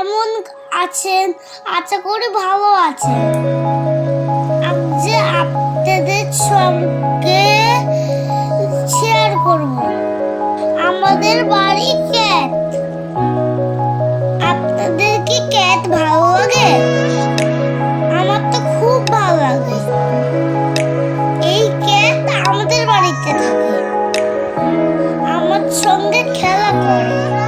কেমন আছেন? আশা করি ভালো আছেন। যে আপনাদের সঙ্গে শেয়ার করব। আমাদের বাড়ি ক্যাট আপনাদের কি ক্যাট ভালো লাগে? আমার তো খুব ভালো লাগে। এই ক্যাট আমাদের বাড়িতে থাকে। আমার সঙ্গে খেলা করে।